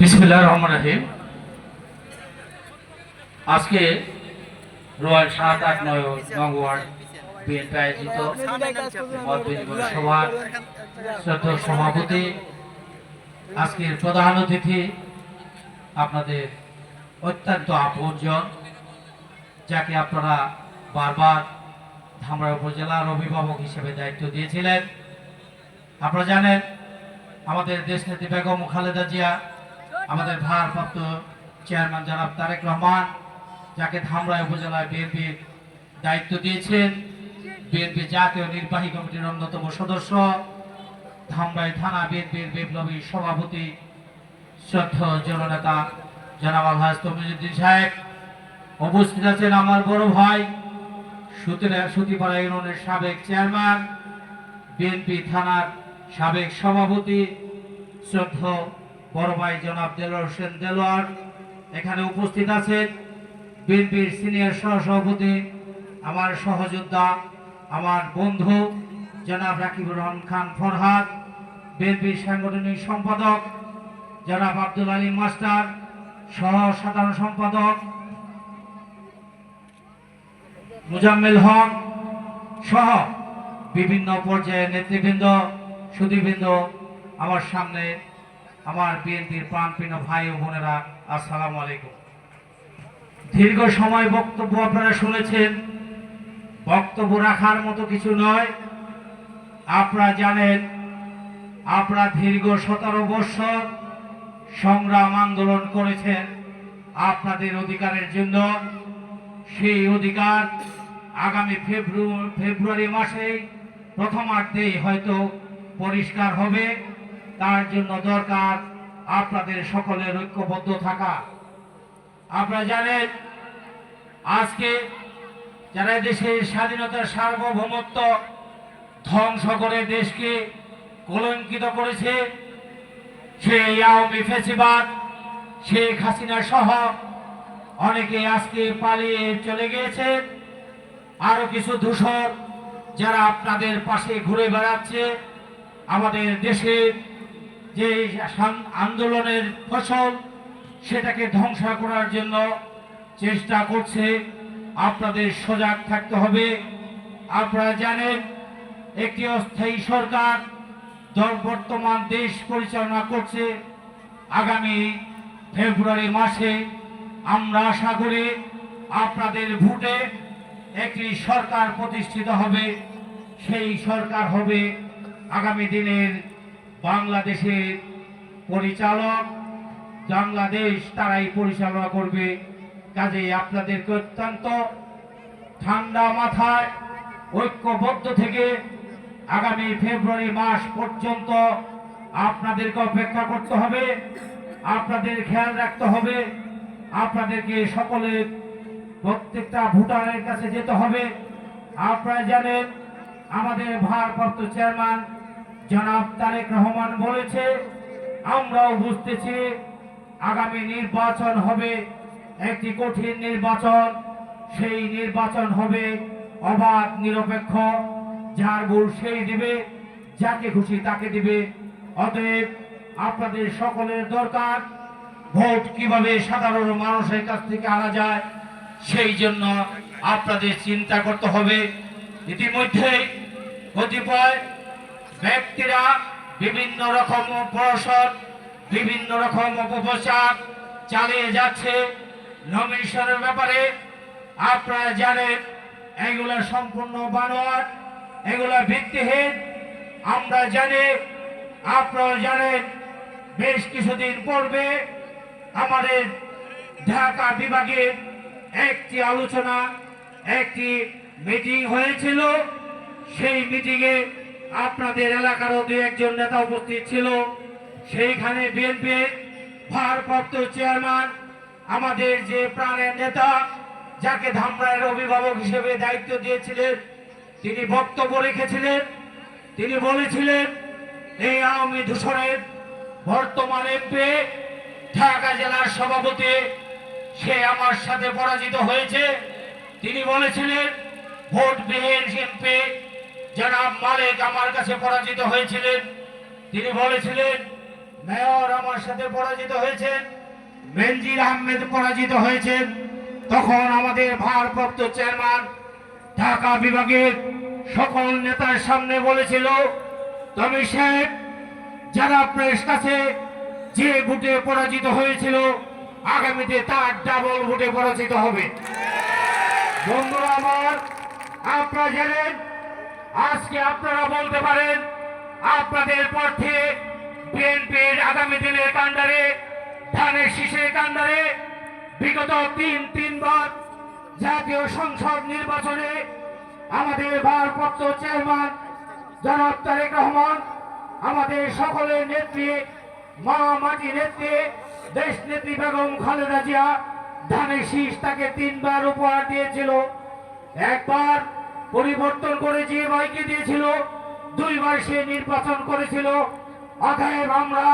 বিসমুল্লাহ রহমান রাহিম। আজকে রয়্যাল সাত আট নয় নং ওয়ার্ড বিএনপি আয়োজিত সভার শ্রদ্ধা সভাপতি। আজকের প্রধান অতিথি আপনাদের অত্যন্ত আপনজন, যাকে আপনারা বারবার ধামরা উপজেলার অভিভাবক হিসেবে দায়িত্ব দিয়েছিলেন। আপনারা জানেন, আমাদের দেশ দেশনেত্রী বেগম খালেদা জিয়া আমাদের ভারপ্রাপ্ত চেয়ারম্যান জনাব তারেক রহমান, যাকে ধামরাই উপজেলায় বিএনপির দায়িত্ব দিয়েছেন। বিএনপি জাতীয় নির্বাহী কমিটির অন্যতম সদস্য, ধামরাই থানা বিএনপির বিপ্লবী সভাপতি শ্রদ্ধ জননেতা জনাব আলহাজ তমিজুদ্দিন সাহেব। উপস্থিত আছেন আমার বড় ভাই সুতিপাড়া ইউনিয়নের সাবেক চেয়ারম্যান, বিএনপি থানার সাবেক সভাপতি শ্রদ্ধ বড় ভাই জনাব দেলোয়ার হোসেন দেলোয়ার। এখানে উপস্থিত আছেন বিএনপির সিনিয়র সহসভাপতি, আমার সহযোদ্ধা, আমার বন্ধু জনাব রাকিবুর রহমান খান ফরহাদ, বিএনপির সাংগঠনিক সম্পাদক জনাব আব্দুল আলী মাস্টার সহ সাধারণ সম্পাদক মুজাম্মেল হক সহ বিভিন্ন পর্যায়ে নেতৃবৃন্দ সুদীবৃন্দ আমার সামনে আমার বিএনপির প্রাণপ্রিয় ভাই ও বোনেরা, আসসালামু আলাইকুম। দীর্ঘ সময় বক্তব্য আপনারা শুনেছেন। বক্তব্য রাখার মতো কিছু নয়। আপনারা জানেন, আপনারা দীর্ঘ সতেরো বৎসর সংগ্রাম আন্দোলন করেছেন। আপনাদের অধিকারের জন্য সেই অধিকার আগামী ফেব্রুয়ারি ফেব্রুয়ারি মাসে প্রথমার্ধেই হয়তো পরিষ্কার হবে। তার জন্য দরকার আপনাদের সকলের ঐক্যবদ্ধ থাকা। আপনারা জানেন, আজকে যারা দেশের স্বাধীনতার সার্বভৌমত্ব ধ্বংস করে দেশকে কলঙ্কিত করেছে, সেই আওয়ামী ফেসিবাদ, শেখ হাসিনা সহ অনেকে আজকে পালিয়ে চলে গিয়েছে। আরও কিছু দূষর যারা আপনাদের পাশে ঘুরে বেড়াচ্ছে, আমাদের দেশের যে আন্দোলনের ফসল সেটাকে ধ্বংস করার জন্য চেষ্টা করছে, আপনাদের সজাগ থাকতে হবে। আপনারা জানেন, একটি অস্থায়ী সরকার বর্তমান দেশ পরিচালনা করছে। আগামী ফেব্রুয়ারি মাসে আমরা আশা করি আপনাদের ভোটে একটি সরকার প্রতিষ্ঠিত হবে। সেই সরকার হবে আগামী দিনের বাংলাদেশের পরিচালক বাংলাদেশ তারাই পরিচালনা করবে। কাজেই আপনাদেরকে অত্যন্ত ঠান্ডা মাথায় ঐক্যবদ্ধ থেকে আগামী ফেব্রুয়ারি মাস পর্যন্ত আপনাদেরকে অপেক্ষা করতে হবে, আপনাদের খেয়াল রাখতে হবে, আপনাদেরকে সকলে প্রত্যেকটা ভোটারের কাছে যেতে হবে। আপনারা জানেন, আমাদের ভারপ্রাপ্ত চেয়ারম্যান জনাব তারেক রহমান বলেছে, আমরাও বুঝতেছি আগামী নির্বাচন হবে একটি কঠিন নির্বাচন। সেই নির্বাচন হবে অবাধ, নিরপেক্ষ, যার ভুল সেই দিবে, যাকে খুশি তাকে দিবে। অতএব আপনাদের সকলের দরকার ভোট কীভাবে সাধারণ মানুষের কাছ থেকে আনা যায়, সেই জন্য আপনাদের চিন্তা করতে হবে। ইতিমধ্যে কতিপয় ব্যক্তিরা বিভিন্ন রকম প্রশাসন বিভিন্ন রকম অপপ্রচার চালিয়ে যাচ্ছে। নমিনেশনের ব্যাপারে আপনারা জানেন, এগুলা সম্পূর্ণ বানোয়ার এগুলা ভিত্তিহীন। আমরা জানি আপনারা জানেন, বেশ কিছুদিন পূর্বে আমাদের ঢাকা বিভাগের একটি আলোচনা, একটি মিটিং হয়েছিল। সেই মিটিংয়ে আপনাদের এলাকারও দু একজন নেতা উপস্থিত ছিল। সেইখানে বিএনপি ভারপ্রাপ্ত চেয়ারম্যান, আমাদের যে প্রাণের নেতা, যাকে ধামরায়ের অভিভাবক হিসেবে দায়িত্ব দিয়েছিলেন, তিনি বক্তব্য রেখেছিলেন। তিনি বলেছিলেন, এই আওয়ামী দূষণের বর্তমান এমপি ঢাকা জেলার সভাপতি, সে আমার সাথে পরাজিত হয়েছে। তিনি বলেছিলেন ভোট ভোটবিহীন এমপি জনাব মালিক আমার কাছে পরাজিত হয়েছিলেন। তিনি বলেছিলেন, মেয়র আমার সাথে পরাজিত হয়েছেন, মেনজির আহমেদ পরাজিত হয়েছেন। তখন আমাদের ভারপ্রাপ্ত চেয়ারম্যান ঢাকা বিভাগের সকল নেতার সামনে বলেছিল তবে শেখ যারা প্রেস কাছে যে ভোটে পরাজিত হয়েছিল, আগামীতে তার ডাবল ভোটে পরাজিত হবে। বন্ধুরা আমার, আপনারা জানেন আজকে আপনারা বলতে পারেন, আপনাদের পক্ষে বিএনপির আগামী দিনের কাণ্ডারে, ধানের শীষের কাণ্ডারে বিগত তিন, তিনবার জাতীয় সংসদ নির্বাচনে আমাদের ভারপ্রাপ্ত চেয়ারম্যান জনাব তারেক রহমান, আমাদের সকলের নেত্রী মা মাটি নেত্রী দেশ নেত্রী বেগম খালেদা জিয়া, ধানের শীষ তাকে তিনবার উপহার দিয়েছিল। একবার পরিবর্তন করে যে ভাইকে দিয়েছিল, দুই দুইবার সে নির্বাচন করেছিল। অতএব আমরা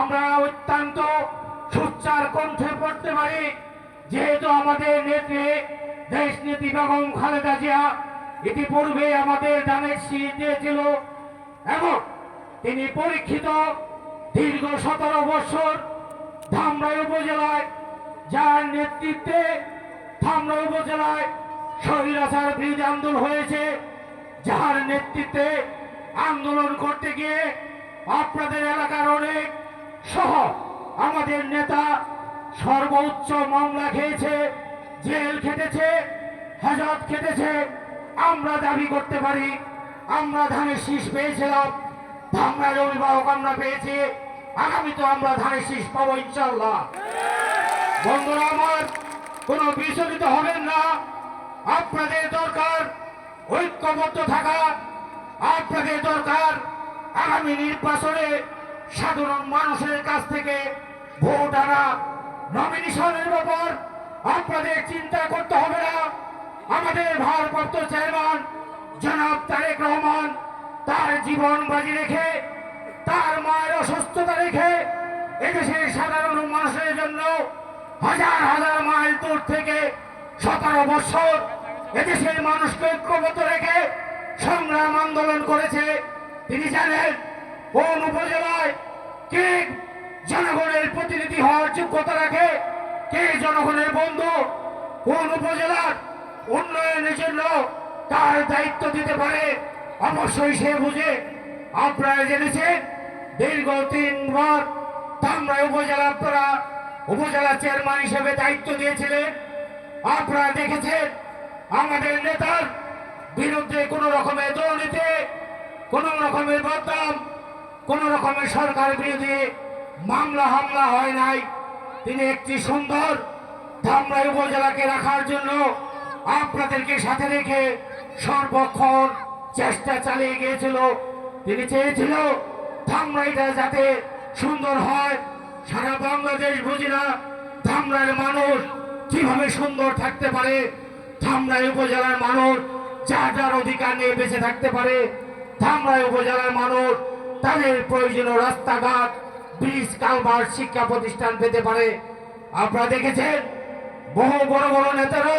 আমরা অত্যন্ত সুচ্চার কণ্ঠে পড়তে পারি, যেহেতু আমাদের নেত্রী দেশ নেত্রী বেগম খালেদা জিয়া ইতিপূর্বে আমাদের দানের শীষ দিয়েছিল এবং তিনি পরীক্ষিত দীর্ঘ সতেরো বছর ধামরাই উপজেলায়, যার নেতৃত্বে ধামরাই উপজেলায় স্বৈরাচার বিরোধী আন্দোলন হয়েছে। যার নেতৃত্বে আন্দোলন করতে গিয়ে আপনাদের এলাকার অনেক সহ আমাদের নেতা সর্বোচ্চ মামলা খেয়েছে, জেল খেটেছে হেজত খেটেছে। আমরা দাবি করতে পারি, আমরা ধানের শীষ পেয়েছিলাম ধামরার অভিভাবক আমরা পেয়েছি, আগামী তো আমরা ধানের শীষ পাবো ইনশাল্লাহ বন্ধুরা আমার কোনো বিচলিত হবেন না। আপনাদের দরকার ঐক্যবদ্ধ থাকা, আপনাদের দরকার আগামী নির্বাচনে সাধারণ মানুষের কাছ থেকে ভোট আনা। নমিনেশনের ব্যাপার আপনাদের চিন্তা করতে হবে না। আমাদের ভারপ্রাপ্ত চেয়ারম্যান জনাব তারেক রহমান তার জীবন বাজি রেখে, তার মায়ের অসুস্থতা রেখে এদেশের সাধারণ মানুষের জন্য হাজার হাজার মাইল দূর থেকে সতেরো বছর এদেশের মানুষকে ঐক্যবদ্ধ রেখে সংগ্রাম আন্দোলন করেছে। তিনি জানেন, কোন উপজেলায় কে জনগণের প্রতিনিধি হওয়ার যোগ্যতা রাখে, কে জনগণের বন্ধু, কোন উপজেলার উন্নয়নের জন্য তার দায়িত্ব দিতে পারে, অবশ্যই সে বুঝে। আপনারা জেনেছেন, দীর্ঘ তিনবার ধামরাই উপজেলা আপনারা উপজেলা চেয়ারম্যান হিসেবে দায়িত্ব দিয়েছিলেন। আপনারা দেখেছেন, আমাদের নেতার বিরুদ্ধে কোনো রকমের দুর্নীতি, কোন রকমের বদনাম, কোন রকমের সরকার বিরোধী মামলা, হামলা হয় নাই। তিনি একটি সুন্দর ধামরাই উপজেলাকে রাখার জন্য আপনাদেরকে সাথে রেখে সর্বক্ষণ চেষ্টা চালিয়ে গিয়েছিল। তিনি চেয়েছিল ধামরাইটা যাতে সুন্দর হয়। সারা বাংলাদেশ বুঝি না ধামরাইয়ের মানুষ কীভাবে সুন্দর থাকতে পারে? ধামরাই উপজেলার মানুষ যার যার অধিকার নিয়ে বেঁচে থাকতে পারে। ধামরাই উপজেলার মানুষ তাদের প্রয়োজনীয় রাস্তাঘাট, ব্রিজ, কালভার্ট, শিক্ষা প্রতিষ্ঠান পেতে পারে। আপনারা দেখেছেন, বহু বড় বড় নেতারা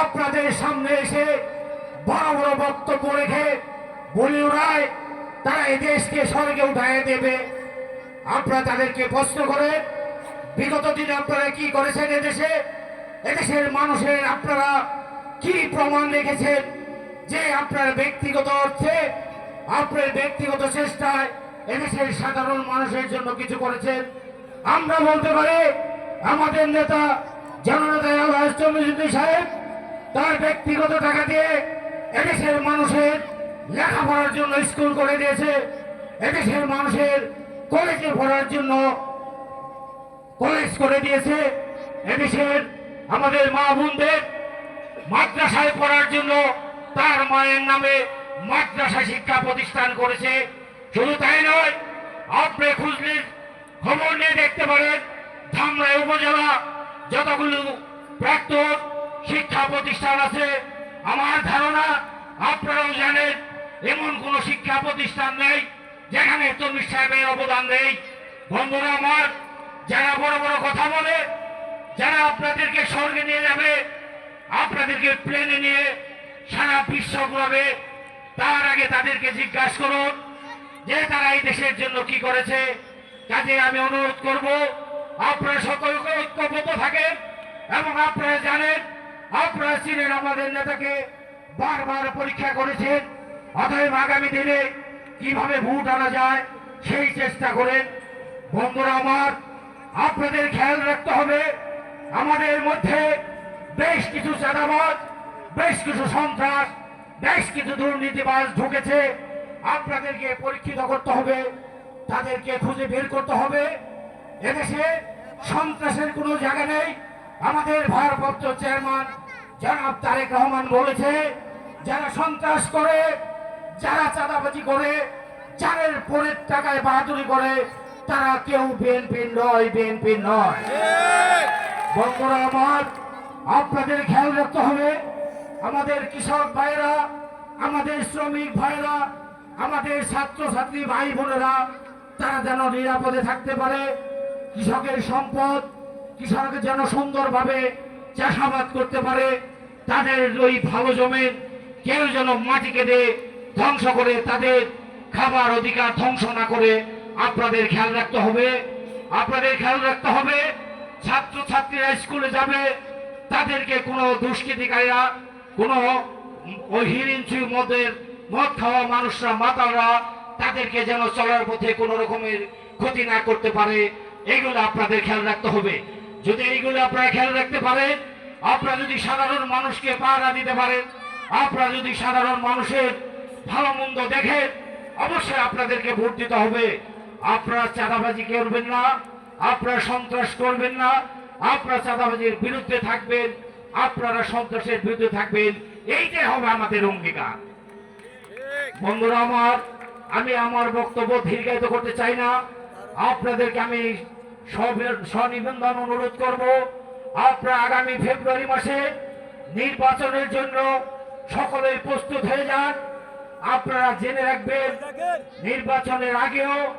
আপনাদের সামনে এসে বড় বড় বক্তব্য রেখে বলি তারা এই দেশকে স্বর্গে উঠায় দেবে। আপনারা তাদেরকে প্রশ্ন করে বিগত দিনে আপনারা কি করেছেন এদেশে? এদেশের মানুষের আপনারা কি প্রমাণ রেখেছেন? যে আপনার ব্যক্তিগত অর্থে, আপনার ব্যক্তিগত চেষ্টায় এদেশের সাধারণ মানুষের জন্য কিছু করেছেন? আমরা বলতে পারি, আমাদের নেতা জননেতা চন্দ্রজিৎ সাহেব তার ব্যক্তিগত টাকা দিয়ে এদেশের মানুষের লেখাপড়ার জন্য স্কুল করে দিয়েছে। এদেশের মানুষের কলেজে পড়ার জন্য কলেজ করে দিয়েছে। এদেশের আমাদের মা বোনদের মাদ্রাসায় পড়ার জন্য তার মায়ের নামে মাদ্রাসা শিক্ষা প্রতিষ্ঠান করেছে। শুধু তাই নয়, আপনি খুঁজলে খবর নিয়ে দেখতে পারেন, ধামরাই উপজেলা যতগুলো প্রাক্তন শিক্ষা প্রতিষ্ঠান আছে। আমার ধারণা আপনারাও জানেন, এমন কোন শিক্ষা প্রতিষ্ঠান নেই যেখানে তরমির সাহেবের অবদান নেই। বন্ধুরা আমার, যারা বড় বড় কথা বলে যারা আপনাদেরকে স্বর্গে নিয়ে যাবে, আপনাদেরকে প্লেনে নিয়ে সারা বিশ্ব ঘুরাবে, তার আগে তাদেরকে জিজ্ঞাসা করুন যে তারা এই দেশের জন্য কি করেছে। কাজে আমি অনুরোধ করব, আপনারা সকলকে ঐক্যবদ্ধ থাকেন এবং আপনারা জানেন, আপনারা চিনেন আমাদের নেতাকে বারবার পরীক্ষা করেছেন, অতএব আগামী দিনে কীভাবে ভোট আনা যায় সেই চেষ্টা করেন। বন্ধুরা আমার, আপনাদের খেয়াল রাখতে হবে আমাদের মধ্যে বেশ কিছু চাঁদাবাজ, বেশ কিছু সন্ত্রাস, বেশ কিছু দুর্নীতিবাজ ঢুকেছে। আপনাদেরকে পরীক্ষিত করতে হবে, তাদেরকে খুঁজে বের করতে হবে। এদেশে সন্ত্রাসের কোনো জায়গা নেই। আমাদের ভারপ্রাপ্ত চেয়ারম্যান জনাব তারেক রহমান বলেছে, যারা সন্ত্রাস করে, যারা চাঁদাবাজি করে চারের পরের টাকায় বাহাদুরি করে, তারা কেউ বিএনপি নয় বিএনপি নয়। বন্ধুরা আমার, আপনাদের খেয়াল রাখতে হবে, আমাদের কৃষক ভাইরা, আমাদের শ্রমিক ভাইরা, আমাদের ছাত্র ছাত্রী ভাই বোনেরা, তারা যেন নিরাপদে থাকতে পারে, কৃষকের সম্পদ, কৃষক যেন সুন্দরভাবে চাষাবাদ করতে পারে, তাদের ওই ভালো জমিন কেউ যেন মাটি কেটে ধ্বংস করে, তাদের খাবার অধিকার ধ্বংস না করে, আপনাদের খেয়াল রাখতে হবে, আপনাদের খেয়াল রাখতে হবে ছাত্র ছাত্রীরা স্কুলে যাবে, তাদেরকে কোনো দুষ্কৃতিকারীরা, কোনো ওই হিরিঞ্চি মদের মদ খাওয়া মানুষরা, মাতালরা, তাদেরকে যেন চলার পথে কোনো রকমের ক্ষতি না করতে পারে, এগুলো আপনাদের খেয়াল রাখতে হবে। যদি এইগুলো আপনারা খেয়াল রাখতে পারেন, আপনারা যদি সাধারণ মানুষকে পাহারা দিতে পারেন, আপনারা যদি সাধারণ মানুষের ভালো মন্দ দেখেন, অবশ্যই আপনাদেরকে ভোট দিতে হবে। আপনারা চাঁদাবাজি করবেন না। আপনারা সন্ত্রাস করবেন না, আপনারা চাঁদাবাজির বিরুদ্ধে থাকবেন, আপনারা সন্ত্রাসের বিরুদ্ধে থাকবেন, এইটাই হবে আমাদের অঙ্গীকার। বন্ধুরা আমার, আমি আমার বক্তব্য দীর্ঘায়িত করতে চাই না। আপনাদেরকে আমি সবে- স্বনিবেদন অনুরোধ করব, আপনারা আগামী ফেব্রুয়ারি মাসে নির্বাচনের জন্য সকলেই প্রস্তুত হয়ে যান। আপনারা জেনে রাখবেন, নির্বাচনের আগেও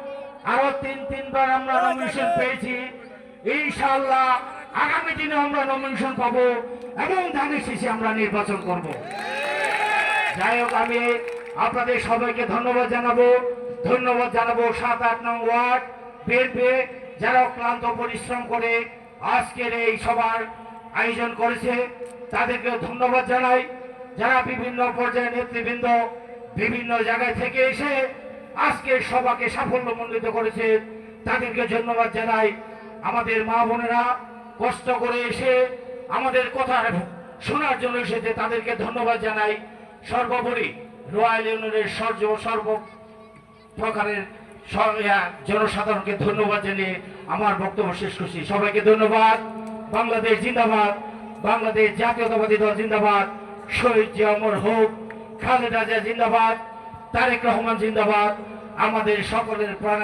আরও তিন, তিনবার আমরা নমিনেশন পেয়েছি। ইনশাআল্লাহ আগামী দিনে আমরা নমিনেশন পাবো এবং ধানের শেষে আমরা নির্বাচন করব। যাই হোক, আমি আপনাদের সবাইকে ধন্যবাদ জানাব। ধন্যবাদ জানাব সাত, আট নং ওয়ার্ড বিএনপি যারা অক্লান্ত পরিশ্রম করে আজকের এই সভার আয়োজন করেছে তাদেরকে ধন্যবাদ জানাই। যারা বিভিন্ন পর্যায়ে নেতৃবৃন্দ বিভিন্ন জায়গায় থেকে এসে আজকের সভাকে সাফল্যমণ্ডিত করেছে। তাদেরকে ধন্যবাদ জানাই। আমাদের মা বোনেরা কষ্ট করে এসে আমাদের কথা শোনার জন্য এসেছে, তাদেরকে ধন্যবাদ জানাই। সর্বোপরি রয়্যাল ইউনিয়নের সর্ব সর্ব প্রকারের জনসাধারণকে ধন্যবাদ জানিয়ে আমার বক্তব্য শেষ করছি। সবাইকে ধন্যবাদ। বাংলাদেশ জিন্দাবাদ। বাংলাদেশ জাতীয়তাবাদী দল জিন্দাবাদ। শহীদ জি অমর হোক, খালেদা জিয়া জিন্দাবাদ। তারেক রহমান জিন্দাবাদ। আমাদের সকলের প্রাণ